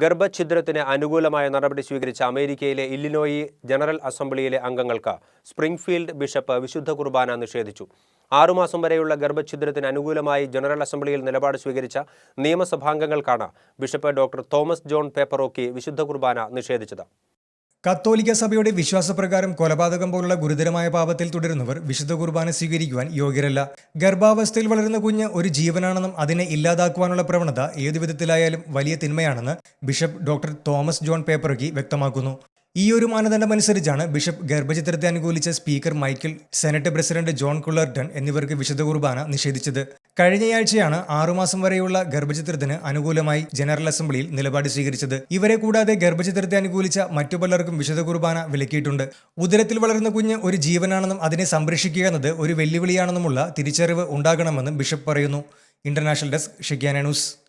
ഗർഭഛിദ്രത്തിന് അനുകൂലമായ നടപടി സ്വീകരിച്ച അമേരിക്കയിലെ ഇല്ലിനോയി ജനറൽ അസംബ്ലിയിലെ അംഗങ്ങൾക്ക് സ്പ്രിംഗ്ഫീൽഡ് ബിഷപ്പ് വിശുദ്ധ കുർബാന നിഷേധിച്ചു. ആറുമാസം വരെയുള്ള ഗർഭഛിദ്രത്തിന് അനുകൂലമായി ജനറൽ അസംബ്ലിയിൽ നിലപാട് സ്വീകരിച്ച നിയമസഭാംഗങ്ങൾക്കാണ് bishop doctor Thomas John Paprocki വിശുദ്ധ കുർബാന നിഷേധിച്ചത്. കത്തോലിക്ക സഭയുടെ വിശ്വാസപ്രകാരം കൊലപാതകം പോലുള്ള ഗുരുതരമായ പാപത്തിൽ തുടരുന്നവർ വിശുദ്ധ കുർബാന സ്വീകരിക്കുവാൻ യോഗ്യരല്ല. ഗർഭാവസ്ഥയിൽ വളരുന്ന കുഞ്ഞ് ഒരു ജീവനാണെന്നും അതിനെ ഇല്ലാതാക്കുവാനുള്ള പ്രവണത ഏതു വിധത്തിലായാലും വലിയ തിന്മയാണെന്ന് bishop doctor Thomas John Paprocki വ്യക്തമാക്കുന്നു. ഈ ഒരു മാനദണ്ഡം അനുസരിച്ചാണ് ബിഷപ്പ് ഗർഭചിത്രത്തെ അനുകൂലിച്ച speaker Michael senate president John Cullerton എന്നിവർക്ക് വിശുദ്ധ കുർബാന നിഷേധിച്ചത്. കഴിഞ്ഞയാഴ്ചയാണ് ആറുമാസം വരെയുള്ള ഗർഭചിത്രത്തിന് അനുകൂലമായി ജനറൽ അസംബ്ലിയിൽ നിലപാട് സ്വീകരിച്ചത്. ഇവരെ കൂടാതെ ഗർഭചിത്രത്തെ അനുകൂലിച്ച മറ്റു പലർക്കും വിശുദ്ധ കുർബാന വിലക്കിയിട്ടുണ്ട്. ഉദരത്തിൽ വളരുന്ന കുഞ്ഞ് ഒരു ജീവനാണെന്നും അതിനെ സംരക്ഷിക്കുക എന്നത് ഒരു വെല്ലുവിളിയാണെന്നുമുള്ള തിരിച്ചറിവ് ഉണ്ടാകണമെന്നും ബിഷപ്പ് പറയുന്നു. International desk Shekinah news.